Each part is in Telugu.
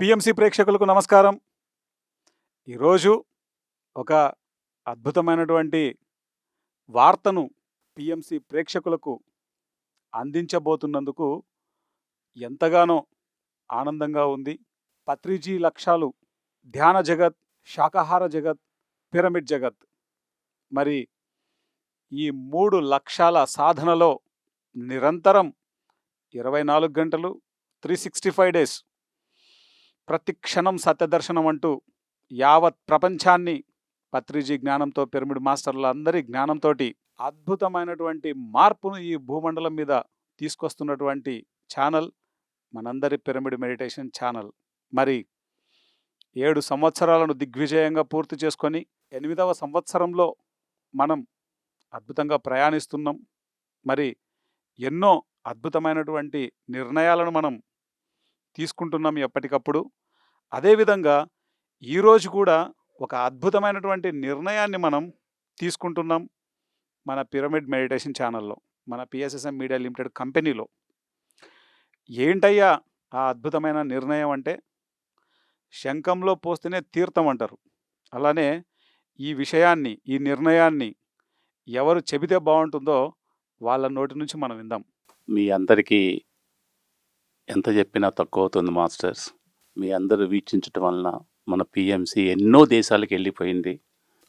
పిఎంసి ప్రేక్షకులకు నమస్కారం. ఈరోజు ఒక అద్భుతమైనటువంటి వార్తను పిఎంసి ప్రేక్షకులకు అందించబోతున్నందుకు ఎంతగానో ఆనందంగా ఉంది. పత్రిజీ లక్ష్యాలు ధ్యాన జగత్ శాకాహార జగత్ పిరమిడ్ జగత్. మరి ఈ మూడు లక్ష్యాల సాధనలో నిరంతరం ఇరవై నాలుగు గంటలు త్రీ సిక్స్టీ ఫైవ్ డేస్ ప్రతి క్షణం సత్యదర్శనం అంటూ యావత్ ప్రపంచాన్ని పత్రిజీ జ్ఞానంతో పిరమిడ్ మాస్టర్ల అందరి జ్ఞానంతో అద్భుతమైనటువంటి మార్పును ఈ భూమండలం మీద తీసుకొస్తున్నటువంటి ఛానల్ మనందరి పిరమిడ్ మెడిటేషన్ ఛానల్. మరి ఏడు సంవత్సరాలను దిగ్విజయంగా పూర్తి చేసుకొని ఎనిమిదవ సంవత్సరంలో మనం అద్భుతంగా ప్రయాణిస్తున్నాం. మరి ఎన్నో అద్భుతమైనటువంటి నిర్ణయాలను మనం తీసుకుంటున్నాం ఎప్పటికప్పుడు. అదేవిధంగా ఈరోజు కూడా ఒక అద్భుతమైనటువంటి నిర్ణయాన్ని మనం తీసుకుంటున్నాం మన పిరమిడ్ మెడిటేషన్ ఛానల్లో మన పిఎస్ఎస్ఎం మీడియా లిమిటెడ్ కంపెనీలో. ఏంటయ్యా ఆ అద్భుతమైన నిర్ణయం అంటే? శంఖంలో పోస్తేనే తీర్థం అంటారు. అలానే ఈ విషయాన్ని ఈ నిర్ణయాన్ని ఎవరు చెబితే బాగుంటుందో వాళ్ళ నోటి నుంచి మనం విందాం. మీ అందరికీ ఎంత చెప్పినా తక్కువ అవుతుంది మాస్టర్స్. మీ అందరూ వీక్షించటం వలన మన పిఎంసి ఎన్నో దేశాలకు వెళ్ళిపోయింది.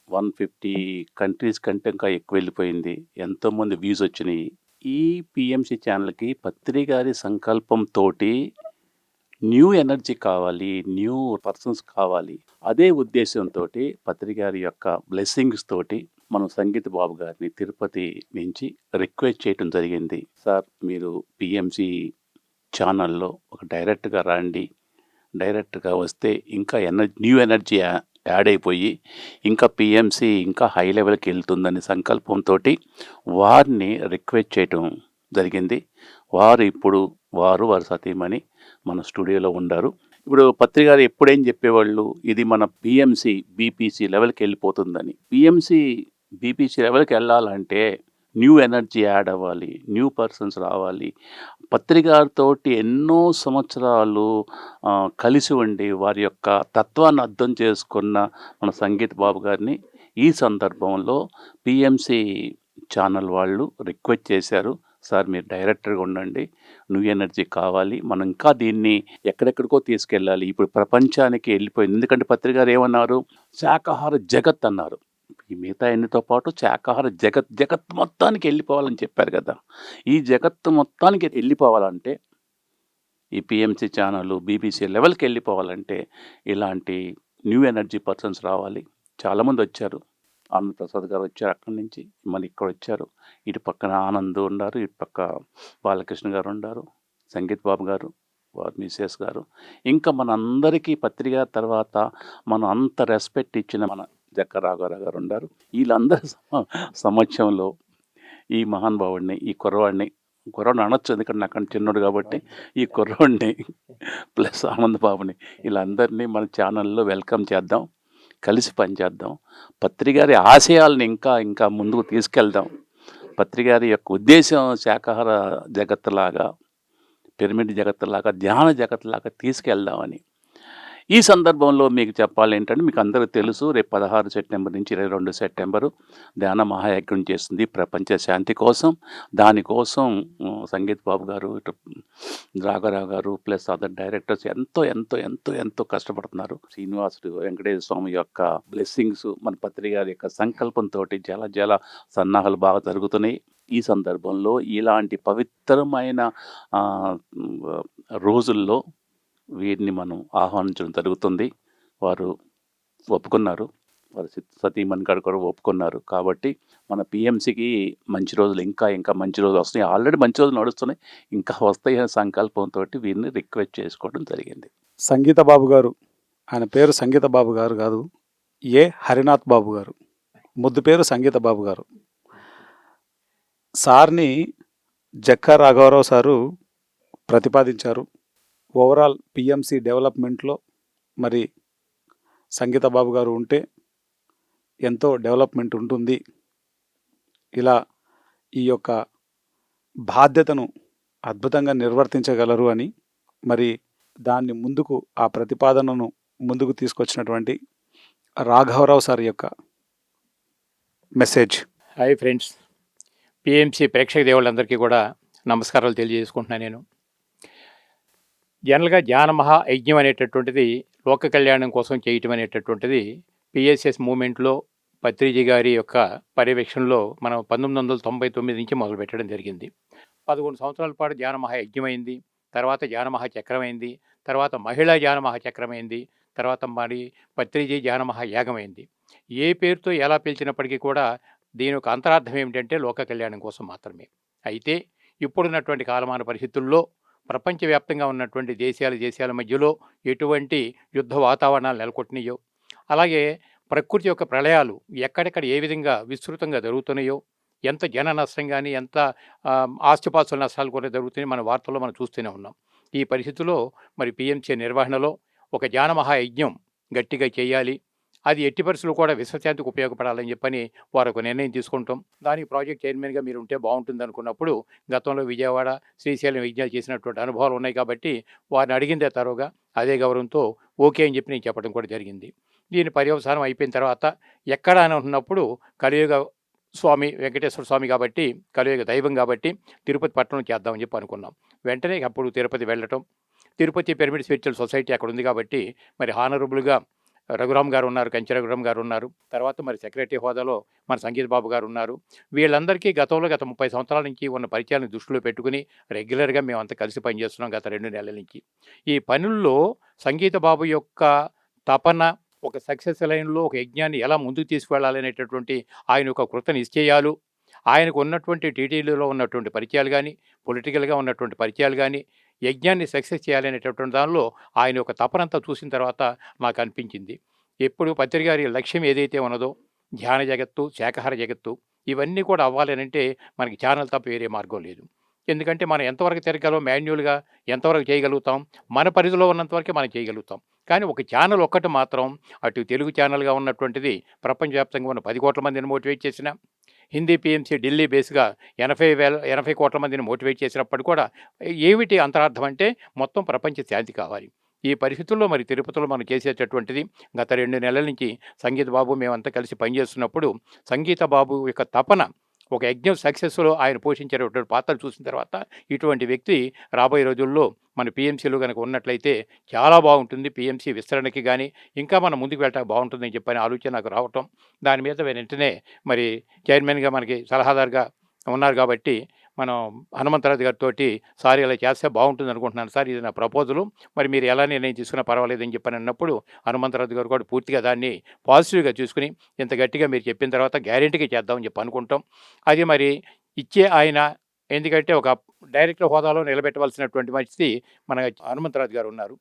వన్ ఫిఫ్టీ కంట్రీస్ కంటే ఇంకా ఎక్కువ వెళ్ళిపోయింది. ఎంతోమంది వ్యూస్ వచ్చినాయి. ఈ పిఎంసి ఛానల్కి పత్రి గారి సంకల్పంతో న్యూ ఎనర్జీ కావాలి న్యూ పర్సన్స్ కావాలి. అదే ఉద్దేశంతో పత్రి గారి యొక్క బ్లెస్సింగ్స్ తోటి మనం సంగీత బాబు గారిని తిరుపతి నుంచి రిక్వెస్ట్ చేయడం జరిగింది. సార్ మీరు పిఎంసి ఛానల్లో ఒక డైరెక్ట్గా రండి. డైరెక్ట్గా వస్తే ఇంకా ఎనర్జీ న్యూ ఎనర్జీ యా- యాడ్ అయిపోయి ఇంకా పిఎంసి ఇంకా హై లెవెల్కి వెళ్తుందని సంకల్పంతో వారిని రిక్వెస్ట్ చేయటం జరిగింది. వారు ఇప్పుడు వారు వారు సతీమణి మన స్టూడియోలో ఉండారు. ఇప్పుడు పత్రికారు ఎప్పుడేం చెప్పేవాళ్ళు? ఇది మన పిఎంసి బీపీసీ లెవెల్కి వెళ్ళిపోతుందని. పిఎంసి బీపీసీ లెవెల్కి వెళ్ళాలంటే న్యూ ఎనర్జీ యాడ్ అవ్వాలి న్యూ పర్సన్స్ రావాలి. పత్రికారితోటి ఎన్నో సంవత్సరాలు కలిసి ఉండి వారి యొక్క తత్వాన్ని అర్థం చేసుకున్న మన సంగీత్ బాబు గారిని ఈ సందర్భంలో పిఎంసి ఛానల్ వాళ్ళు రిక్వెస్ట్ చేశారు. సార్ మీరు డైరెక్టర్గా ఉండండి. న్యూ ఎనర్జీ కావాలి. మనం ఇంకా దీన్ని ఎక్కడెక్కడికో తీసుకెళ్ళాలి. ఇప్పుడు ప్రపంచానికి వెళ్ళిపోయింది. ఎందుకంటే పత్రికారు ఏమన్నారు? శాకాహార జగత్ అన్నారు. ఈ మిగతా ఎన్నితో పాటు శాకాహార జగత్ జగత్ మొత్తానికి వెళ్ళిపోవాలని చెప్పారు కదా! ఈ జగత్తు మొత్తానికి వెళ్ళిపోవాలంటే ఈ పిఎంసి ఛానల్ బీబీసీ లెవెల్కి వెళ్ళిపోవాలంటే ఇలాంటి న్యూ ఎనర్జీ పర్సన్స్ రావాలి. చాలామంది వచ్చారు. ఆనందప్రసాద్ గారు వచ్చారు అక్కడి నుంచి మళ్ళీ ఇక్కడ వచ్చారు. ఇటు పక్కన ఆనంద్ ఉన్నారు ఇటు పక్క బాలకృష్ణ గారు ఉన్నారు సంగీత్ బాబు గారు వారు మిసెస్ గారు. ఇంకా మనందరికీ పత్రిక తర్వాత మనం అంత రెస్పెక్ట్ ఇచ్చిన మన జక్క రాఘవరావు గారు ఉన్నారు వీళ్ళందరి సమక్షంలో ఈ మహానుభావుడిని ఈ కుర్రవాడిని కుర్రవాడిని అనొచ్చు ఎందుకంటే నాకు చిన్నోడు కాబట్టి ఈ కుర్రవాడిని ప్లస్ ఆనంద్ బాబుని వీళ్ళందరినీ మన ఛానల్లో వెల్కమ్ చేద్దాం కలిసి పనిచేద్దాం పత్రికారి ఆశయాలను ఇంకా ఇంకా ముందుకు తీసుకెళ్దాం. పత్రికారి యొక్క ఉద్దేశం శాకాహార జగత్తులాగా పిరమిడ్ జగత్తులాగా ధ్యాన జగత్తులాగా తీసుకెళ్దామని ఈ సందర్భంలో మీకు చెప్పాలి ఏంటంటే మీకు అందరూ తెలుసు రేపు పదహారు సెప్టెంబర్ నుంచి ఇరవై రెండు సెప్టెంబరు ధ్యాన మహాయజ్ఞం చేస్తుంది ప్రపంచ శాంతి కోసం. దానికోసం సంగీత్ బాబు గారు ఇటు రాఘరావు గారు ప్లస్ అదర్ డైరెక్టర్స్ ఎంతో ఎంతో ఎంతో ఎంతో కష్టపడుతున్నారు. శ్రీనివాసుడు వెంకటేశ్వర స్వామి యొక్క బ్లెస్సింగ్స్ మన పత్రిక గారి యొక్క సంకల్పంతో జల జల సన్నాహాలు బాగా జరుగుతున్నాయి. ఈ సందర్భంలో ఇలాంటి పవిత్రమైన రోజుల్లో వీరిని మనం ఆహ్వానించడం జరుగుతుంది. వారు ఒప్పుకున్నారు. వారు సతీమణి గారు కూడా ఒప్పుకున్నారు. కాబట్టి మన పిఎంసికి మంచి రోజులు ఇంకా ఇంకా మంచి రోజులు వస్తున్నాయి. ఆల్రెడీ మంచి రోజులు నడుస్తున్నాయి. ఇంకా వస్తాయనే సంకల్పంతో వీరిని రిక్వెస్ట్ చేసుకోవడం జరిగింది. సంగీత బాబు గారు ఆయన పేరు సంగీత బాబు గారు కాదు. ఏ హరినాథ్ బాబు గారు. ముద్దు పేరు సంగీత బాబు గారు. సార్ని జక్క రాఘవరావు సారు ప్రతిపాదించారు. ఓవరాల్ పిఎంసి డెవలప్మెంట్లో మరి సంగీత బాబు గారు ఉంటే ఎంతో డెవలప్మెంట్ ఉంటుంది. ఇలా ఈ యొక్క బాధ్యతను అద్భుతంగా నిర్వర్తించగలరు అని మరి దాన్ని ముందుకు ఆ ప్రతిపాదనను ముందుకు తీసుకొచ్చినటువంటి రాఘవరావు సార్ యొక్క మెసేజ్ హాయ్ ఫ్రెండ్స్ పిఎంసి ప్రేక్షక దేవుళ్ళందరికీ కూడా నమస్కారాలు తెలియజేసుకుంటున్నాను నేను. జనరల్గా జ్ఞానమహా యజ్ఞం అనేటటువంటిది లోక కళ్యాణం కోసం చేయటం అనేటటువంటిది పిఎస్ఎస్ మూమెంట్లో పత్రిజీ గారి యొక్క పర్యవేక్షణలో మనం పంతొమ్మిది వందల తొంభై తొమ్మిది నుంచి మొదలుపెట్టడం జరిగింది. పదకొండు సంవత్సరాల పాటు జ్ఞానమహా యజ్ఞమైంది తర్వాత జ్ఞానమహా చక్రమైంది తర్వాత మహిళా జ్ఞానమహా చక్రమైంది తర్వాత మరి పత్రిజీ జ్ఞానమహా యాగమైంది. ఏ పేరుతో ఎలా పిలిచినప్పటికీ కూడా దీని యొక్క అంతరార్థం ఏమిటంటే లోక కళ్యాణం కోసం మాత్రమే. అయితే ఇప్పుడున్నటువంటి కాలమాన పరిస్థితుల్లో ప్రపంచవ్యాప్తంగా ఉన్నటువంటి దేశాల దేశాల మధ్యలో ఎటువంటి యుద్ధ వాతావరణాలు నెలకొట్టినాయో అలాగే ప్రకృతి యొక్క ప్రళయాలు ఎక్కడెక్కడ ఏ విధంగా విస్తృతంగా జరుగుతున్నాయో ఎంత జన నష్టం కానీ ఎంత ఆస్తిపాస్తుల నష్టాలు కూడా జరుగుతున్నాయి మన వార్తల్లో మనం చూస్తూనే ఉన్నాం. ఈ పరిస్థితుల్లో మరి పిఎంసీ నిర్వహణలో ఒక జానమహాయజ్ఞం గట్టిగా చేయాలి. అది ఎట్టి పరిస్థితులు కూడా విశ్వశాంతికి ఉపయోగపడాలని చెప్పని వారు ఒక నిర్ణయం తీసుకుంటాం. దానికి ప్రాజెక్ట్ చైర్మన్గా మీరు ఉంటే బాగుంటుంది అనుకున్నప్పుడు గతంలో విజయవాడ శ్రీశైలం యజ్ఞాలు చేసినటువంటి అనుభవాలు ఉన్నాయి కాబట్టి వారిని అడిగిందే తరువుగా అదే గౌరవంతో ఓకే అని చెప్పి నేను చెప్పడం కూడా జరిగింది. దీని పర్యవసానం అయిపోయిన తర్వాత ఎక్కడ అని ఉన్నప్పుడు కలియుగ స్వామి వెంకటేశ్వర స్వామి కాబట్టి కలియుగ దైవం కాబట్టి తిరుపతి పట్టణం చేద్దామని చెప్పి అనుకున్నాం. వెంటనే అప్పుడు తిరుపతి వెళ్ళటం తిరుపతి పిరమిడ్ స్పిరిచువల్ సొసైటీ అక్కడ ఉంది కాబట్టి మరి హానరబుల్గా రఘురామ్ గారు ఉన్నారు కంచి రఘురామ్ గారు ఉన్నారు. తర్వాత మరి సెక్రటరీ హోదాలో మన సంగీత్ బాబు గారు ఉన్నారు. వీళ్ళందరికీ గతంలో గత ముప్పై సంవత్సరాల నుంచి ఉన్న పరిచయాలను దృష్టిలో పెట్టుకుని రెగ్యులర్గా మేమంతా కలిసి పనిచేస్తున్నాం గత రెండు నెలల నుంచి. ఈ పనుల్లో సంగీత బాబు యొక్క తపన ఒక సక్సెస్ లైన్లో ఒక యజ్ఞాన్ని ఎలా ముందుకు తీసుకువెళ్ళాలనేటటువంటి ఆయన యొక్క కృత నిశ్చయాలు ఆయనకు ఉన్నటువంటి టీటీడీలో ఉన్నటువంటి పరిచయాలు కానీ పొలిటికల్గా ఉన్నటువంటి పరిచయాలు కానీ యజ్ఞాన్ని సక్సెస్ చేయాలనేటటువంటి దానిలో ఆయన యొక్క తపనంతా చూసిన తర్వాత నాకు అనిపించింది. ఎప్పుడు పత్రిక గారి లక్ష్యం ఏదైతే ఉన్నదో ధ్యాన జగత్తు శాకాహార జగత్తు ఇవన్నీ కూడా అవ్వాలనంటే అంటే మనకి ఛానల్ తప్ప వేరే మార్గం లేదు. ఎందుకంటే మనం ఎంతవరకు తిరగలం మాన్యువల్గా ఎంతవరకు చేయగలుగుతాం మన పరిధిలో ఉన్నంతవరకే మనం చేయగలుగుతాం. కానీ ఒక ఛానల్ ఒక్కటి మాత్రం అటు తెలుగు ఛానల్గా ఉన్నటువంటిది ప్రపంచవ్యాప్తంగా ఉన్న పది కోట్ల మందిని మోటివేట్ చేసిన హిందీ పిఎంసీ ఢిల్లీ బేస్గా ఎనభై వేల ఎనభై కోట్ల మందిని మోటివేట్ చేసినప్పుడు కూడా ఏమిటి అంతరార్థం అంటే మొత్తం ప్రపంచ శాంతి కావాలి. ఈ పరిస్థితుల్లో మరి తిరుపతిలో మనం చేసేటటువంటిది గత రెండు నెలల నుంచి సంగీత బాబు మేమంతా కలిసి పనిచేస్తున్నప్పుడు సంగీత బాబు యొక్క తపన ఒక యజ్ఞం సక్సెస్లో ఆయన పోషించేటటువంటి పాత్ర చూసిన తర్వాత ఇటువంటి వ్యక్తి రాబోయే రోజుల్లో మన పిఎంసీలో కనుక ఉన్నట్లయితే చాలా బాగుంటుంది. పిఎంసీ విస్తరణకి కానీ ఇంకా మనం ముందుకు వెళ్ళటం బాగుంటుందని చెప్పని ఆలోచన నాకు రావటం. దాని మీద వెంటనే మరి చైర్మన్గా మనకి సలహాదారుగా ఉన్నారు కాబట్టి మనం హనుమంతరాజు గారితో సార్ ఇలా చేస్తే బాగుంటుంది అనుకుంటున్నాను. సార్ ఇది నా ప్రపోజలు. మరి మీరు ఎలా నిర్ణయం తీసుకున్నా పర్వాలేదని చెప్పని అన్నప్పుడు హనుమంతరాజు గారు కూడా పూర్తిగా దాన్ని పాజిటివ్గా చూసుకుని ఇంత గట్టిగా మీరు చెప్పిన తర్వాత గ్యారెంటీగా చేద్దామని చెప్పి అనుకుంటాం. అది మరి ఇచ్చే ఆయన ఎందుకంటే ఒక డైరెక్టర్ హోదాలో నిలబెట్టవలసినటువంటి మంచిది మన హనుమంతరాజు గారు ఉన్నారు.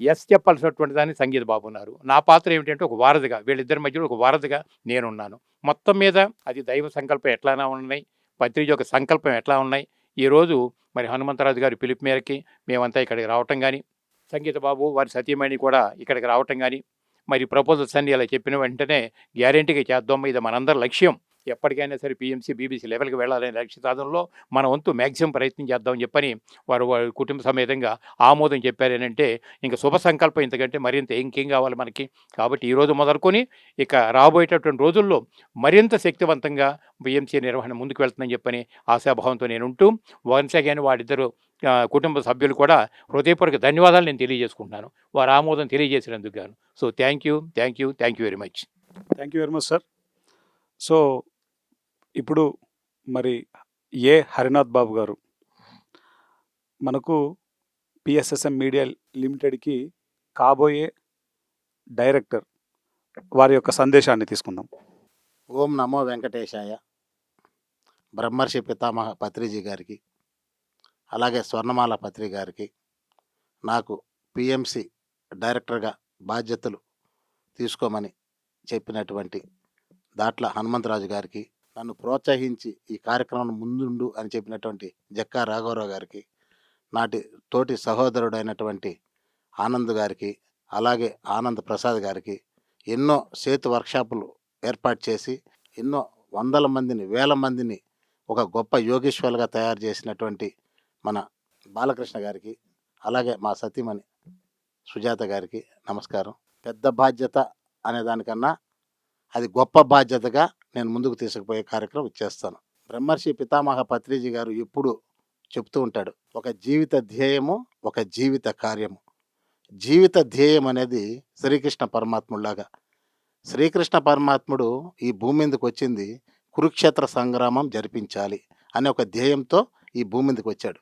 ఎస్ చెప్పాల్సినటువంటి దాన్ని సంగీత బాబు ఉన్నారు. నా పాత్ర ఏమిటంటే ఒక వారధిగా వీళ్ళిద్దరి మధ్యలో ఒక వారధిగా నేనున్నాను. మొత్తం మీద అది దైవ సంకల్పం ఎట్లానా ఉన్నాయి? పత్రిక యొక్క సంకల్పం ఎట్లా ఉన్నాయి? ఈరోజు మరి హనుమంతరాజు గారి పిలుపు మేరకి మేమంతా ఇక్కడికి రావటం కానీ సంగీత బాబు వారి సతీమణి కూడా ఇక్కడికి రావటం కానీ మరి ప్రపోజల్స్ అన్ని అలా చెప్పిన వెంటనే గ్యారెంటీగా చేద్దాం. ఇది మనందరి లక్ష్యం. ఎప్పటికైనా సరే పిఎంసీ బీబీసీ లెవెల్కి వెళ్ళాలనే లక్ష్య సాధనలో మన వంతు మ్యాక్సిమం ప్రయత్నం చేద్దామని చెప్పని వారు వారి కుటుంబ సమేతంగా ఆమోదం చెప్పారనంటే ఇంకా శుభ సంకల్పం ఇంతకంటే మరింత ఇంకేం కావాలి మనకి? కాబట్టి ఈ రోజు మొదలుకొని ఇక రాబోయేటటువంటి రోజుల్లో మరింత శక్తివంతంగా బిఎంసీ నిర్వహణ ముందుకు వెళ్తుందని చెప్పని ఆశాభావంతో నేను ఉంటూ వన్స్ అగైన్ వాడిద్దరు కుటుంబ సభ్యులు కూడా హృదయపూర్వక ధన్యవాదాలు నేను తెలియజేసుకుంటున్నాను. వారు ఆమోదం తెలియజేసినందుకు గాను. So thank you thank you thank you very much. Thank you very much sir. So ఇప్పుడు మరి ఏ హరినాథ్ బాబు గారు మనకు పిఎస్ఎస్ఎం మీడియా లిమిటెడ్కి కాబోయే డైరెక్టర్ వారి యొక్క సందేశాన్ని తీసుకుందాం. ఓం నమో వెంకటేశాయ. బ్రహ్మర్షి పితామహ పత్రిజీ గారికి అలాగే స్వర్ణమాల పత్రి గారికి నాకు పిఎంసి డైరెక్టర్గా బాధ్యతలు తీసుకోమని చెప్పినటువంటి దాట్ల హనుమంతరాజు గారికి నన్ను ప్రోత్సహించి ఈ కార్యక్రమం ముందుండు అని చెప్పినటువంటి జక్కా రాఘవరావు గారికి నాటి తోటి సహోదరుడైనటువంటి ఆనంద్ గారికి అలాగే ఆనంద్ ప్రసాద్ గారికి ఎన్నో సేతు వర్క్షాపులు ఏర్పాటు చేసి ఎన్నో వందల మందిని వేల మందిని ఒక గొప్ప యోగేశ్వరులుగా తయారు చేసినటువంటి మన బాలకృష్ణ గారికి అలాగే మా సతీమణి సుజాత గారికి నమస్కారం. పెద్ద బాధ్యత అనే దానికన్నా అది గొప్ప బాధ్యతగా నేను ముందుకు తీసుకుపోయే కార్యక్రమం చేస్తాను బ్రహ్మర్షి పితామహ పత్రిజీ గారు ఎప్పుడు చెప్తూ ఉంటాడు ఒక జీవిత ధ్యేయము ఒక జీవిత కార్యము. జీవిత ధ్యేయం అనేది శ్రీకృష్ణ పరమాత్ముడిలాగా. శ్రీకృష్ణ పరమాత్ముడు ఈ భూమి మీదకి వచ్చింది కురుక్షేత్ర సంగ్రామం జరిపించాలి అనే ఒక ధ్యేయంతో ఈ భూమి మీదకి వచ్చాడు.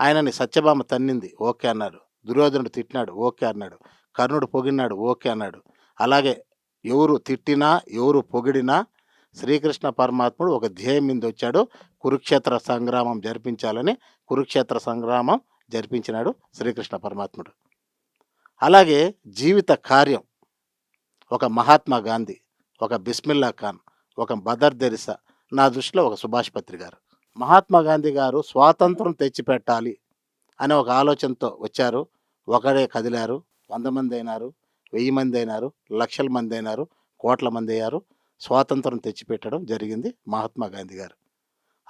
ఆయనని సత్యభామ తన్నింది ఓకే అన్నాడు. దుర్యోధనుడు తిట్టినాడు ఓకే అన్నాడు. కర్ణుడు పొగిడినాడు ఓకే అన్నాడు. అలాగే ఎవరు తిట్టినా ఎవరు పొగిడినా శ్రీకృష్ణ పరమాత్ముడు ఒక ధ్యేయం మీద వచ్చాడు. కురుక్షేత్ర సంగ్రామం జరిపించాలని కురుక్షేత్ర సంగ్రామం జరిపించినాడు శ్రీకృష్ణ పరమాత్ముడు. అలాగే జీవిత కార్యం ఒక మహాత్మా గాంధీ ఒక బిస్మిల్లా ఖాన్ ఒక మదర్ దెరిసా నా దృష్టిలో ఒక సుభాష్ పత్రి గారు. మహాత్మా గాంధీ గారు స్వాతంత్రం తెచ్చిపెట్టాలి అనే ఒక ఆలోచనతో వచ్చారు. ఒకడే కదిలారు వంద మంది అయినారు వెయ్యి మంది అయినారు లక్షల మంది అయినారు కోట్ల మంది అయ్యారు. స్వాతంత్రం తెచ్చిపెట్టడం జరిగింది మహాత్మా గాంధీ గారు.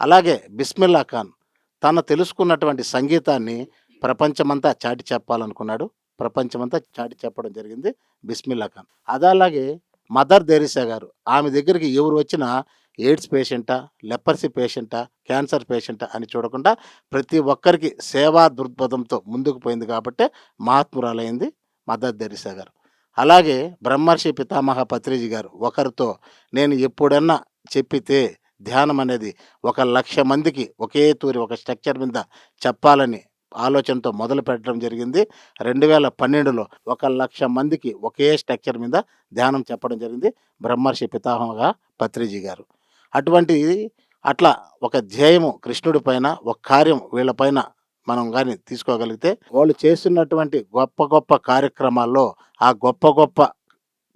అలాగే బిస్మిల్లా ఖాన్ తను తెలుసుకున్నటువంటి సంగీతాన్ని ప్రపంచమంతా చాటి చెప్పాలనుకున్నాడు. ప్రపంచమంతా చాటి చెప్పడం జరిగింది బిస్మిల్లా ఖాన్. అదలాగే మదర్ దేరిసా గారు ఆమె దగ్గరికి ఎవరు వచ్చినా ఎయిడ్స్ పేషెంటా లెపర్సీ పేషెంటా క్యాన్సర్ పేషెంటా అని చూడకుండా ప్రతి ఒక్కరికి సేవా దృక్పథంతో ముందుకు పోయింది కాబట్టి మహాత్మురాలైంది మదర్ తెరీసా గారు. అలాగే బ్రహ్మర్షి పితామహ పత్రిజీ గారు ఒకరితో నేను ఎప్పుడన్నా చెప్పితే ధ్యానం అనేది ఒక లక్ష మందికి ఒకే తూరి ఒక స్ట్రక్చర్ మీద చెప్పాలని ఆలోచనతో మొదలు పెట్టడం జరిగింది. రెండు వేల పన్నెండులో ఒక లక్ష మందికి ఒకే స్ట్రక్చర్ మీద ధ్యానం చెప్పడం జరిగింది బ్రహ్మర్షి పితామహ పత్రిజీ గారు. అటువంటి అట్లా ఒక ధ్యేయము కృష్ణుడి పైన ఒక కార్యం వీళ్ళపైన మనం కానీ తీసుకోగలిగితే వాళ్ళు చేస్తున్నటువంటి గొప్ప గొప్ప కార్యక్రమాల్లో ఆ గొప్ప గొప్ప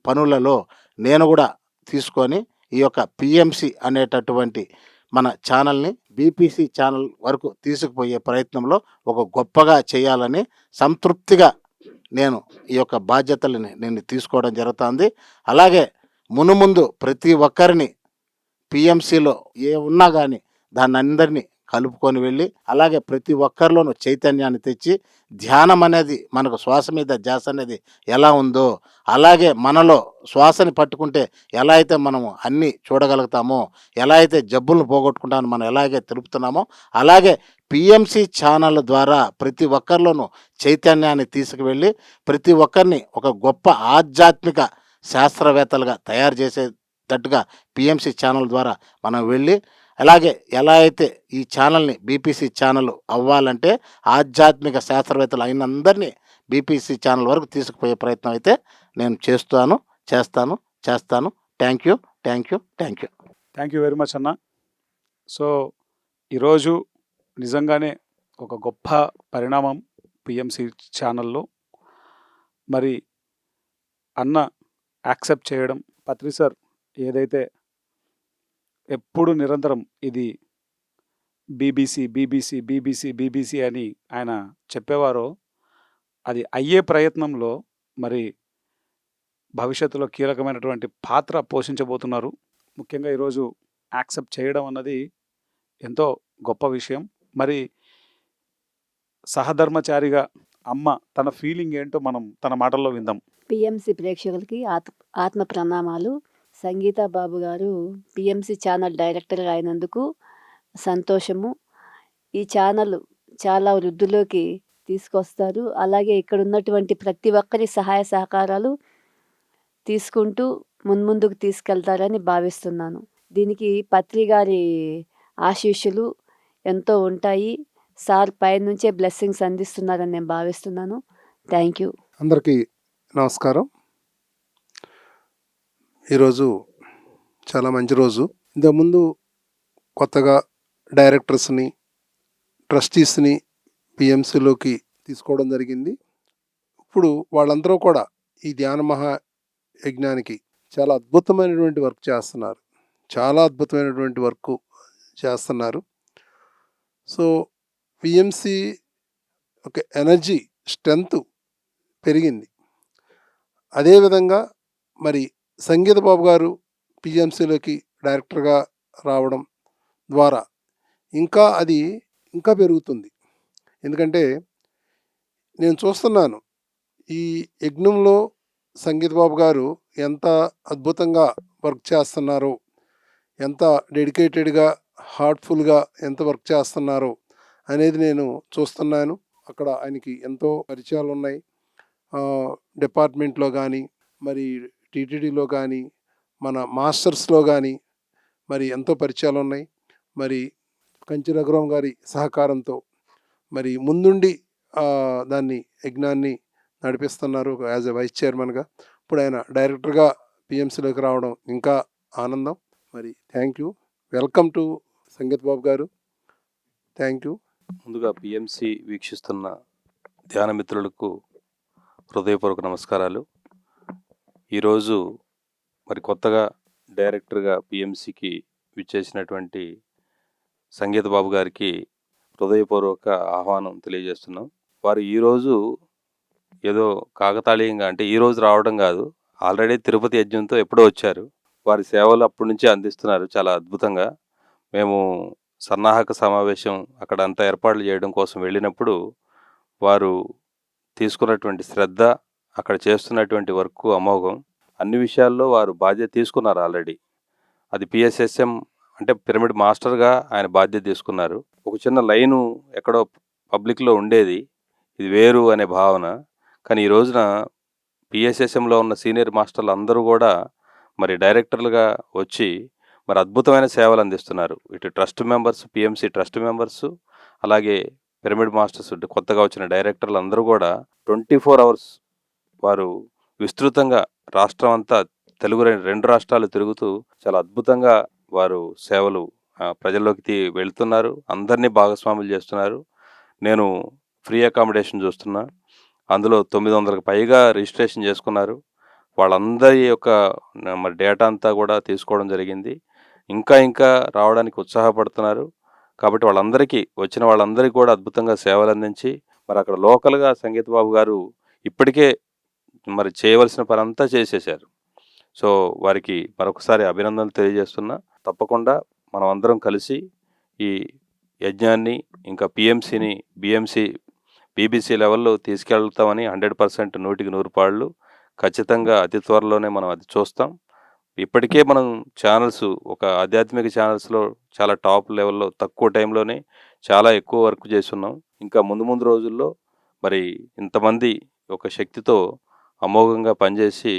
పనులలో నేను కూడా తీసుకొని ఈ యొక్క పిఎంసి అనేటటువంటి మన ఛానల్ని బీపీసీ ఛానల్ వరకు తీసుకుపోయే ప్రయత్నంలో ఒక గొప్పగా చేయాలని సంతృప్తిగా నేను ఈ యొక్క బాధ్యతలని నేను తీసుకోవడం జరుగుతుంది. అలాగే మునుముందు ప్రతి ఒక్కరిని పిఎంసిలో ఏ ఉన్నా కానీ దాన్ని అందరినీ కలుపుకొని వెళ్ళి అలాగే ప్రతి ఒక్కరిలోనూ చైతన్యాన్ని తెచ్చి ధ్యానం అనేది మనకు శ్వాస మీద ధ్యాస అనేది ఎలా ఉందో అలాగే మనలో శ్వాసని పట్టుకుంటే ఎలా అయితే మనము అన్నీ చూడగలుగుతామో ఎలా అయితే జబ్బులను పోగొట్టుకుంటామో మనం ఎలాగే తెలుపుతున్నామో అలాగే పిఎంసి ఛానల్ ద్వారా ప్రతి ఒక్కరిలోనూ చైతన్యాన్ని తీసుకువెళ్ళి ప్రతి ఒక్కరిని ఒక గొప్ప ఆధ్యాత్మిక శాస్త్రవేత్తలుగా తయారు చేసేటట్టుగా పిఎంసి ఛానల్ ద్వారా మనం వెళ్ళి అలాగే ఎలా అయితే ఈ ఛానల్ని బీపీసీ ఛానల్ అవ్వాలంటే ఆధ్యాత్మిక శాస్త్రవేత్తలు అయిన అందరినీ బీపీసీ ఛానల్ వరకు తీసుకుపోయే ప్రయత్నం అయితే నేను చేస్తాను చేస్తాను చేస్తాను. Thank you thank you thank you. Thank you very much అన్న. సో ఈరోజు నిజంగానే ఒక గొప్ప పరిణామం పిఎంసి ఛానల్లో. మరి అన్న యాక్సెప్ట్ చేయడం పత్రి సార్ ఏదైతే ఎప్పుడు నిరంతరం ఇది బీబీసీ బీబీసీ బీబీసీ బీబీసీ అని ఆయన చెప్పేవారో అది అయ్యే ప్రయత్నంలో మరి భవిష్యత్తులో కీలకమైనటువంటి పాత్ర పోషించబోతున్నారు. ముఖ్యంగా ఈరోజు యాక్సెప్ట్ చేయడం అన్నది ఎంతో గొప్ప విషయం. మరి సహధర్మచారిగా అమ్మ తన ఫీలింగ్ ఏంటో మనం తన మాటల్లో విందాం. పిఎంసి ప్రేక్షకులకి ఆత్ ఆత్మ ప్రణామాలు. సంగీత బాబు గారు పిఎంసి ఛానల్ డైరెక్టర్గా అయినందుకు సంతోషము. ఈ ఛానల్ చాలా వృద్ధిలోకి తీసుకొస్తారు. అలాగే ఇక్కడ ఉన్నటువంటి ప్రతి ఒక్కరి సహాయ సహకారాలు తీసుకుంటూ మున్ముందుకు తీసుకెళ్తారని భావిస్తున్నాను. దీనికి పత్రి గారి ఆశీస్సులు ఎంతో ఉంటాయి. సార్ పైనుంచే బ్లెస్సింగ్స్ అందిస్తున్నారని నేను భావిస్తున్నాను. Thank you. అందరికీ నమస్కారం. ఈరోజు చాలా మంచి రోజు. ఇంతకుముందు కొత్తగా డైరెక్టర్స్ని ట్రస్టీస్ని పిఎంసీలోకి తీసుకోవడం జరిగింది. ఇప్పుడు వాళ్ళందరూ కూడా ఈ ధ్యాన మహా యజ్ఞానికి చాలా అద్భుతమైనటువంటి వర్క్ చేస్తున్నారు. చాలా అద్భుతమైనటువంటి వర్క్ చేస్తున్నారు. సో పిఎంసి ఒక ఎనర్జీ స్ట్రెంగ్త్ పెరిగింది. అదేవిధంగా మరి సంగీత బాబు గారు పిఎంసీలోకి డైరెక్టర్గా రావడం ద్వారా ఇంకా అది ఇంకా పెరుగుతుంది. ఎందుకంటే నేను చూస్తున్నాను ఈ యజ్ఞంలో సంగీత్ బాబు గారు ఎంత అద్భుతంగా వర్క్ చేస్తున్నారో ఎంత డెడికేటెడ్గా హార్ట్ఫుల్గా ఎంత వర్క్ చేస్తున్నారో అనేది నేను చూస్తున్నాను. అక్కడ ఆయనకి ఎంతో పరిచయాలు ఉన్నాయి డిపార్ట్మెంట్లో కానీ మరి టీటీడీలో కానీ మన మాస్టర్స్లో కానీ మరి ఎంతో పరిచయాలు ఉన్నాయి మరి కంచి రఘురాం గారి సహకారంతో మరి ముందుండి దాన్ని యజ్ఞాన్ని నడిపిస్తున్నారు యాజ్ ఎ వైస్ చైర్మన్గా. ఇప్పుడు ఆయన డైరెక్టర్గా పిఎంసీలోకి రావడం ఇంకా ఆనందం. మరి thank you. Welcome to Sangeet Babu గారు. Thank you. ముందుగా పిఎంసి వీక్షిస్తున్న ధ్యానమిత్రులకు హృదయపూర్వక నమస్కారాలు. ఈరోజు మరి కొత్తగా డైరెక్టర్గా పిఎంసికి విచ్చేసినటువంటి సంగీత బాబు గారికి హృదయపూర్వక ఆహ్వానం తెలియజేస్తున్నాం. వారు ఈరోజు ఏదో కాకతాళీయంగా అంటే ఈరోజు రావడం కాదు ఆల్రెడీ తిరుపతి యజ్ఞంతో ఎప్పుడో వచ్చారు. వారి సేవలు అప్పటి నుంచి అందిస్తున్నారు చాలా అద్భుతంగా. మేము సన్నాహక సమావేశం అక్కడ అంతా ఏర్పాట్లు చేయడం కోసం వెళ్ళినప్పుడు వారు తీసుకున్నటువంటి శ్రద్ధ అక్కడ చేస్తున్నటువంటి వర్క్ అమోఘం. అన్ని విషయాల్లో వారు బాధ్యత తీసుకున్నారు ఆల్రెడీ. అది పిఎస్ఎస్ఎం అంటే పిరమిడ్ మాస్టర్గా ఆయన బాధ్యత తీసుకున్నారు. ఒక చిన్న లైను ఎక్కడో పబ్లిక్లో ఉండేది. ఇది వేరు అనే భావన. కానీ ఈ రోజున పిఎస్ఎస్ఎంలో ఉన్న సీనియర్ మాస్టర్లు అందరూ కూడా మరి డైరెక్టర్లుగా వచ్చి మరి అద్భుతమైన సేవలు అందిస్తున్నారు. ఇటు trust members PMC trust members అలాగే పిరమిడ్ మాస్టర్స్ కొత్తగా వచ్చిన డైరెక్టర్లు అందరూ కూడా ట్వంటీ ఫోర్ అవర్స్ వారు విస్తృతంగా రాష్ట్రం అంతా తెలుగు రెండు రాష్ట్రాలు తిరుగుతూ చాలా అద్భుతంగా వారు సేవలు ప్రజల్లోకి వెళ్తున్నారు. అందరినీ భాగస్వాములు చేస్తున్నారు. నేను ఫ్రీ అకామిడేషన్ చూస్తున్నా. అందులో తొమ్మిది వందలకు పైగా రిజిస్ట్రేషన్ చేసుకున్నారు. వాళ్ళందరి యొక్క మరి డేటా అంతా కూడా తీసుకోవడం జరిగింది. ఇంకా ఇంకా రావడానికి ఉత్సాహపడుతున్నారు. కాబట్టి వాళ్ళందరికీ వచ్చిన వాళ్ళందరికీ కూడా అద్భుతంగా సేవలు అందించి మరి అక్కడ లోకల్గా సంగీత బాబు గారు ఇప్పటికే మరి చేయవలసిన పని అంతా చేసేశారు. సో వారికి మరొకసారి అభినందనలు తెలియజేస్తున్నా. తప్పకుండా మనం అందరం కలిసి ఈ యజ్ఞాన్ని ఇంకా పిఎంసిని బిఎంసి బీబీసీ లెవెల్లో తీసుకెళ్తామని హండ్రెడ్ పర్సెంట్ నూటికి నూరు పాళ్ళు. ఖచ్చితంగా అతి త్వరలోనే మనం అది చూస్తాం. ఇప్పటికే మనం ఛానల్స్ ఒక ఆధ్యాత్మిక ఛానల్స్లో చాలా టాప్ లెవెల్లో తక్కువ టైంలోనే చాలా ఎక్కువ వర్క్ చేస్తున్నాం. ఇంకా ముందు ముందు రోజుల్లో మరి ఇంతమంది ఒక శక్తితో అమోఘంగా పనిచేసి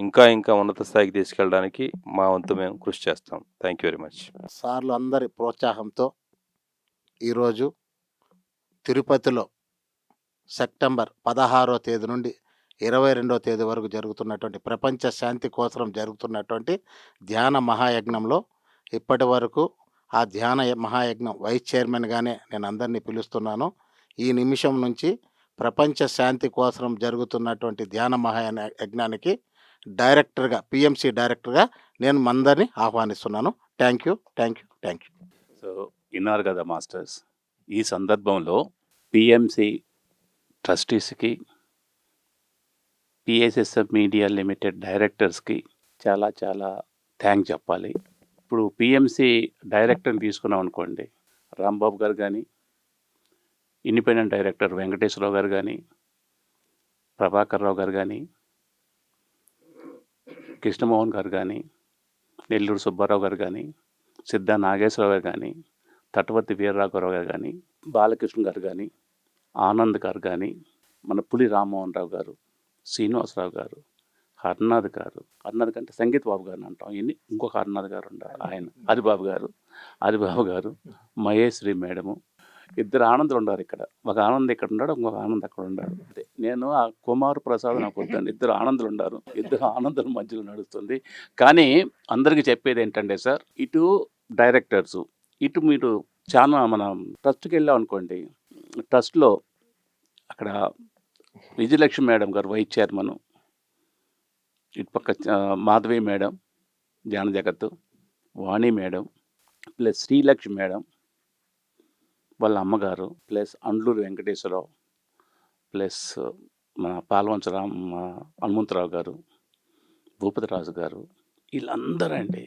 ఇంకా ఇంకా ఉన్నత స్థాయికి తీసుకెళ్ళడానికి మా వంతు మేము కృషి చేస్తాం. థ్యాంక్ యూ వెరీ మచ్ సార్లు అందరి ప్రోత్సాహంతో ఈరోజు తిరుపతిలో సెప్టెంబర్ పదహారో తేదీ నుండి ఇరవై రెండో తేదీ వరకు జరుగుతున్నటువంటి ప్రపంచ శాంతి కోసం జరుగుతున్నటువంటి ధ్యాన మహాయజ్ఞంలో ఇప్పటి వరకు ఆ ధ్యాన మహాయజ్ఞం వైస్ చైర్మన్గానే నేను అందరినీ పిలుస్తున్నాను. ఈ నిమిషం నుంచి ప్రపంచ శాంతి కోసం జరుగుతున్నటువంటి ధ్యాన మహాయాన యజ్ఞానికి డైరెక్టర్గా పిఎంసి డైరెక్టర్గా నేను మందరిని ఆహ్వానిస్తున్నాను. Thank you thank you thank you. So విన్నారు కదా మాస్టర్స్ ఈ సందర్భంలో పిఎంసి ట్రస్టీస్కి పిఎస్ఎస్ఎఫ్ మీడియా లిమిటెడ్ డైరెక్టర్స్కి చాలా చాలా థ్యాంక్ చెప్పాలి. ఇప్పుడు పిఎంసి డైరెక్టర్ని తీసుకున్నాం అనుకోండి రాంబాబు గారు కానీ ఇండిపెండెంట్ డైరెక్టర్ వెంకటేశ్వరరావు గారు కానీ ప్రభాకర్ రావు గారు కానీ కృష్ణమోహన్ గారు కానీ నెల్లూరు సుబ్బారావు గారు కానీ సిద్ధా నాగేశ్వరరావు గారు కానీ తటవర్తి వీరరాఘవరావు గారు కానీ బాలకృష్ణ గారు కానీ ఆనంద్ గారు కానీ మన పులి రామ్మోహన్ రావు గారు శ్రీనివాసరావు గారు హర్నాథ్ గారు హర్నాథ్ కంటే సంగీత్ బాబు గారిని అంటాం. ఇన్ని ఇంకొక హర్నాథ్ గారు ఉన్నారు ఆయన ఆదిబాబు గారు ఆదిబాబు గారు మహేశ్వరి మేడము ఇద్దరు ఆనందులు ఉన్నారు ఇక్కడ. ఒక ఆనంద్ ఇక్కడ ఉన్నాడు ఇంకొక ఆనంద్ అక్కడ ఉన్నాడు అదే. నేను ఆ కుమార్ ప్రసాద్ నాకు వద్దండి ఇద్దరు ఆనందులు ఉన్నారు ఇద్దరు ఆనందుల మధ్యలో నడుస్తుంది. కానీ అందరికీ చెప్పేది ఏంటంటే సార్ ఇటు డైరెక్టర్స్ ఇటు మీరు చాలా మనం ట్రస్ట్కి వెళ్ళాం అనుకోండి ట్రస్ట్లో అక్కడ విజయలక్ష్మి మేడం గారు వైస్ చైర్మన్ ఇటు పక్క మాధవి మేడం ధ్యాన జగత్తు వాణి మేడం ప్లస్ శ్రీలక్ష్మి మేడం వాళ్ళ అమ్మగారు ప్లస్ అండ్లూరు వెంకటేశ్వరరావు ప్లస్ మన పాల్వంచరామ్ హనుమంతరావు గారు భూపతిరాజు గారు వీళ్ళందరూ అండి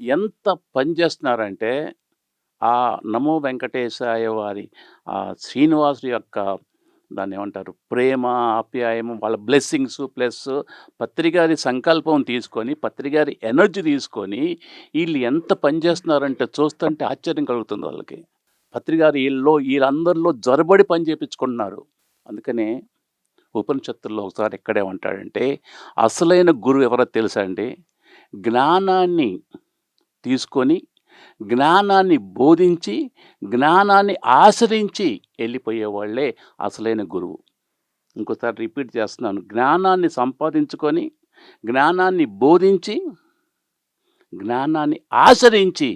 ఎంత పని చేస్తున్నారంటే ఆ నమో వెంకటేశాయ వారి ఆ శ్రీనివాసు యొక్క దాన్ని ఏమంటారు ప్రేమ ఆప్యాయము వాళ్ళ బ్లెస్సింగ్స్ ప్లస్ పత్రికారి సంకల్పం తీసుకొని పత్రికారి ఎనర్జీ తీసుకొని వీళ్ళు ఎంత పనిచేస్తున్నారంటే చూస్తుంటే ఆశ్చర్యం కలుగుతుంది వాళ్ళకి. పత్రికారు వీళ్ళలో వీళ్ళందరిలో జొరబడి పని చేపించుకుంటున్నారు. అందుకనే ఉపనిషత్తుల్లో ఒకసారి ఎక్కడే ఉంటాడంటే అసలైన గురువు ఎవరో తెలుసా అండి? జ్ఞానాన్ని తీసుకొని జ్ఞానాన్ని బోధించి జ్ఞానాన్ని ఆశ్రయించి వెళ్ళిపోయే వాళ్ళే అసలైన గురువు. ఇంకోసారి రిపీట్ చేస్తున్నాను. జ్ఞానాన్ని సంపాదించుకొని జ్ఞానాన్ని బోధించి జ్ఞానాన్ని ఆచరించి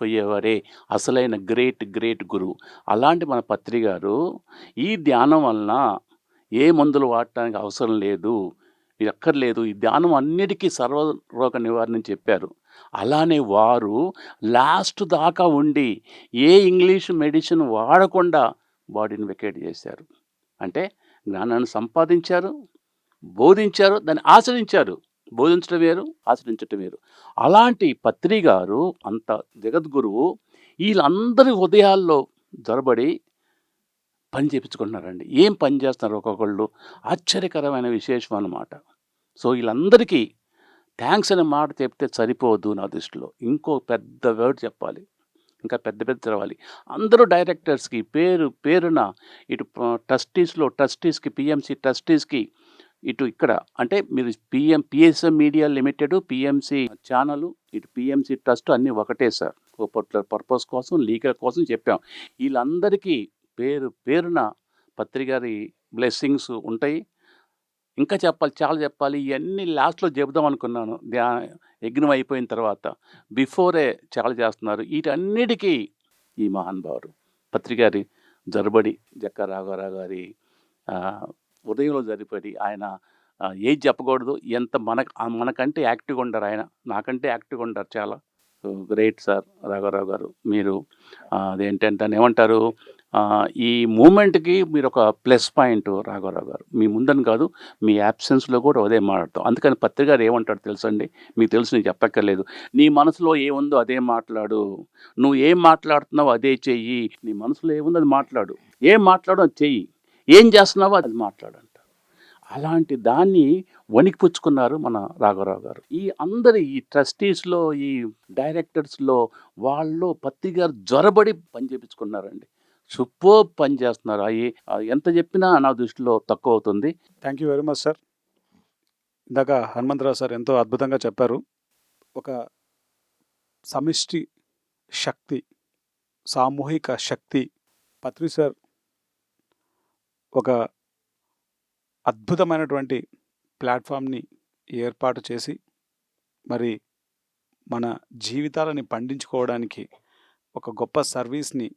పోయేవారే అసలైన గ్రేట్ గ్రేట్ గురువు. అలాంటి మన పత్రి గారు ఈ ధ్యానం వలన ఏ మందులు వాడటానికి అవసరం లేదు ఇది అక్కర్లేదు ఈ ధ్యానం అన్నిటికీ సర్వరోగ నివారణ చెప్పారు. అలానే వారు లాస్ట్ దాకా ఉండి ఏ ఇంగ్లీష్ మెడిసిన్ వాడకుండా బాడీని వెకేట్ చేశారు. అంటే జ్ఞానాన్ని సంపాదించారు బోధించారు దాన్ని ఆచరించారు. బోధించడం వేరు ఆచరించడం వేరు. అలాంటి పత్రి గారు అంత జగద్గురువు వీళ్ళందరి హృదయాల్లో జొరబడి పని చేపించుకుంటున్నారండి. ఏం పని చేస్తున్నారు ఒక్కొక్కళ్ళు? ఆశ్చర్యకరమైన విశేషం అన్నమాట. సో వీళ్ళందరికీ థ్యాంక్స్ అనే మాట చెప్తే సరిపోదు నా దృష్టిలో. ఇంకో పెద్ద వర్డ్ చెప్పాలి. ఇంకా పెద్ద పెద్ద తెరవాలి అందరూ డైరెక్టర్స్కి పేరు పేరున ఇటు ట్రస్టీస్లో ట్రస్టీస్కి పిఎంసి ట్రస్టీస్కి ఇటు ఇక్కడ అంటే మీరు PM PSM media limited PMC channel ఇటు పిఎంసి ట్రస్ట్ అన్నీ ఒకటే సార్. ఓ పర్టికులర్ పర్పస్ కోసం లీగల్ కోసం చెప్పాం. వీళ్ళందరికీ పేరు పేరున పత్రికారి బ్లెస్సింగ్స్ ఉంటాయి. ఇంకా చెప్పాలి చాలా చెప్పాలి. ఇవన్నీ లాస్ట్లో చెబుదాం అనుకున్నాను. ధ్యా యజ్ఞం అయిపోయిన తర్వాత. బిఫోరే చాలా చేస్తున్నారు. వీటన్నిటికీ ఈ మహానుభావుడు పత్రికారి జరబడి జక్క రాఘవరావు గారి ఉదయంలో జరిపడి ఆయన ఏది చెప్పకూడదు ఎంత మన మనకంటే యాక్టివ్గా ఉంటారు ఆయన. నాకంటే యాక్టివ్గా ఉంటారు చాలా. గ్రేట్ సార్ రాఘవరావు గారు. మీరు అదేంటంటే దాన్ని ఏమంటారు ఈ మూమెంట్కి మీరు ఒక ప్లస్ పాయింట్ రాఘవరావు గారు. మీ ముందని కాదు మీ యాబ్సెన్స్లో కూడా అదే మాట్లాడతాం. అందుకని పత్రికారు ఏమంటాడు తెలుసండి? మీకు తెలుసు నేను చెప్పక్కర్లేదు. నీ మనసులో ఏముందో అదే మాట్లాడు. నువ్వు ఏం మాట్లాడుతున్నావో అదే చెయ్యి. నీ మనసులో ఏముందో అది మాట్లాడు. ఏం మాట్లాడో అది చెయ్యి. ఏం చేస్తున్నావో అది మాట్లాడంట. అలాంటి దాన్ని వణికిపుచ్చుకున్నారు మన రాఘవరావు గారు. ఈ అందరి ఈ ట్రస్టీస్లో ఈ డైరెక్టర్స్లో వాళ్ళు పత్తి గారు జ్వరబడి పని చేయించుకున్నారండి సూపర్ పని చేస్తున్నారు. అవి ఎంత చెప్పినా నా దృష్టిలో తక్కువ అవుతుంది. Thank you very much sir. ఇందాక హనుమంతరావు సార్ ఎంతో అద్భుతంగా చెప్పారు. ఒక సమిష్టి శక్తి సామూహిక శక్తి. పత్రి సార్ ఒక అద్భుతమైనటువంటి ప్లాట్ఫామ్ని ఏర్పాటు చేసి మరి మన జీవితాలని పండించుకోవడానికి ఒక గొప్ప సర్వీస్ని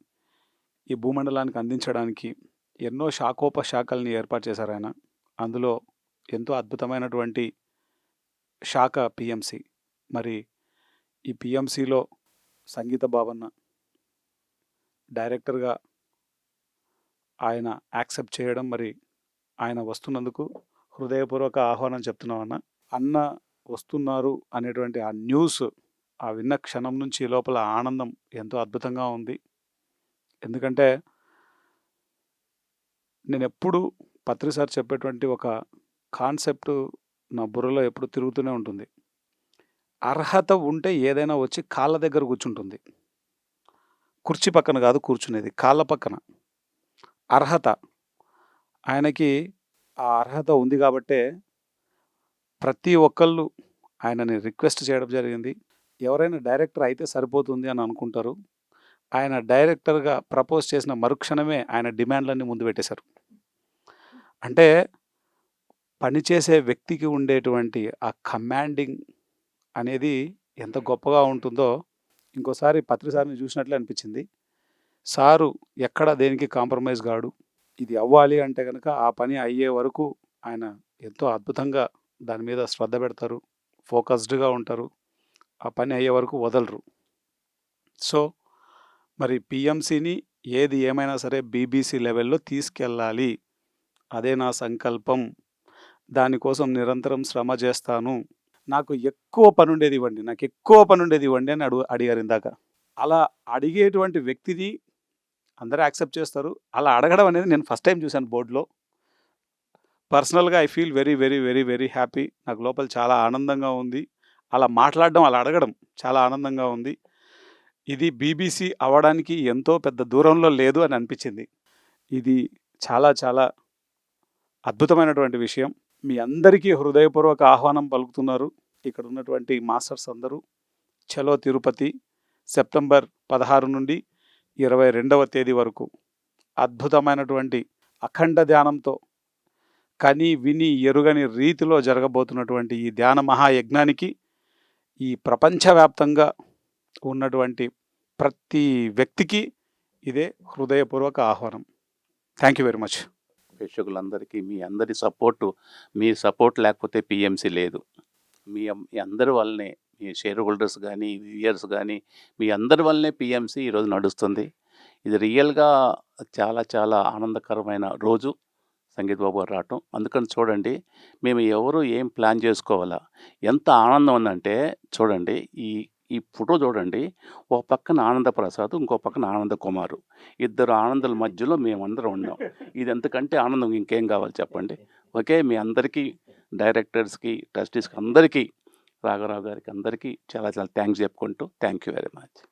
ఈ భూమండలానికి అందించడానికి ఎన్నో శాఖోపశాఖల్ని ఏర్పాటు చేశారు ఆయన. అందులో ఎంతో అద్భుతమైనటువంటి శాఖ పిఎంసి. మరి ఈ పిఎంసిలో సంగీత భావన డైరెక్టర్గా ఆయన యాక్సెప్ట్ చేయడం మరి ఆయన వస్తున్నందుకు హృదయపూర్వక ఆహ్వానం చెప్తున్నాం అన్న. అన్న వస్తున్నారు అనేటువంటి ఆ న్యూస్ ఆ విన్న క్షణం నుంచి లోపల ఆనందం ఎంతో అద్భుతంగా ఉంది. ఎందుకంటే నేను ఎప్పుడు పత్రిసారి చెప్పేటువంటి ఒక కాన్సెప్ట్ నా బుర్రలో ఎప్పుడు తిరుగుతూనే ఉంటుంది. అర్హత ఉంటే ఏదైనా వచ్చి కాళ్ళ దగ్గర కూర్చుంటుంది. కుర్చీ పక్కన కాదు కూర్చునేది కాళ్ళ పక్కన. అర్హత. ఆయనకి ఆ అర్హత ఉంది కాబట్టే ప్రతి ఒక్కళ్ళు ఆయనని రిక్వెస్ట్ చేయడం జరిగింది. ఎవరైనా డైరెక్టర్ అయితే సరిపోతుంది అని అనుకుంటారు. ఆయన డైరెక్టర్గా ప్రపోజ్ చేసిన మరుక్షణమే ఆయన డిమాండ్లన్నీ ముందు పెట్టేశారు. అంటే పనిచేసే వ్యక్తికి ఉండేటువంటి ఆ కమాండింగ్ అనేది ఎంత గొప్పగా ఉంటుందో ఇంకోసారి పత్రిసారిని చూసినట్లే అనిపించింది. సారు ఎక్కడ దేనికి కాంప్రమైజ్ కాడు ఇది అవ్వాలి అంటే కనుక ఆ పని అయ్యే వరకు ఆయన ఎంతో అద్భుతంగా దాని మీద శ్రద్ధ పెడతారు ఫోకస్డ్గా ఉంటారు ఆ పని అయ్యే వరకు వదలరు. సో మరి పిఎంసిని ఏది ఏమైనా సరే బీబీసీ లెవెల్లో తీసుకెళ్ళాలి. అదే నా సంకల్పం. దానికోసం నిరంతరం శ్రమ చేస్తాను. నాకు ఎక్కువ పని ఉండేది ఇవ్వండి నాకు ఎక్కువ పని ఉండేది ఇవ్వండి అని అడుగు అడిగారు ఇందాక. అలా అడిగేటువంటి వ్యక్తిని అందరూ యాక్సెప్ట్ చేస్తారు. అలా అడగడం అనేది నేను ఫస్ట్ టైం చూశాను బోర్డులో. పర్సనల్గా I feel very very very very happy. నాకు లోపల చాలా ఆనందంగా ఉంది. అలా మాట్లాడడం అలా అడగడం చాలా ఆనందంగా ఉంది. ఇది బీబీసీ అవ్వడానికి ఎంతో పెద్ద దూరంలో లేదు అని అనిపించింది. ఇది చాలా చాలా అద్భుతమైనటువంటి విషయం. మీ అందరికీ హృదయపూర్వక ఆహ్వానం పలుకుతున్నారు. ఇక్కడ ఉన్నటువంటి మాస్టర్స్ అందరూ. చలో తిరుపతి సెప్టెంబర్ పదహారు నుండి ఇరవై రెండవ తేదీ వరకు అద్భుతమైనటువంటి అఖండ ధ్యానంతో కని విని ఎరుగని రీతిలో జరగబోతున్నటువంటి ఈ ధ్యాన మహాయజ్ఞానికి ఈ ప్రపంచవ్యాప్తంగా ఉన్నటువంటి ప్రతి వ్యక్తికి ఇదే హృదయపూర్వక ఆహ్వానం. థ్యాంక్ యూ వెరీ మచ్ ప్రేక్షకులందరికీ మీ అందరి సపోర్టు మీ సపోర్ట్ లేకపోతే పిఎంసి లేదు. మీ అందరి వల్లనే షేర్ హోల్డర్స్ కానీ వ్యూయర్స్ కానీ మీ అందరి వల్లనే పిఎంసి ఈరోజు నడుస్తుంది. ఇది రియల్గా చాలా చాలా ఆనందకరమైన రోజు సంగీత్ బాబు గారు రావటం. అందుకని చూడండి మేము ఎవరు ఏం ప్లాన్ చేసుకోవాలా? ఎంత ఆనందం ఉందంటే చూడండి ఈ ఈ ఫోటో చూడండి ఒక పక్కన ఆనంద ప్రసాద్ ఇంకో పక్కన ఆనంద కుమారు ఇద్దరు ఆనందాల మధ్యలో మేమందరం ఉన్నాం. ఇది ఎంతకంటే ఆనందం ఇంకేం కావాలి చెప్పండి? ఓకే మీ అందరికీ డైరెక్టర్స్కి ట్రస్టీస్కి అందరికీ రాఘవరావు గారికి అందరికీ చాలా చాలా థ్యాంక్స్ చెప్పుకుంటూ థ్యాంక్ యూ వెరీ మచ్.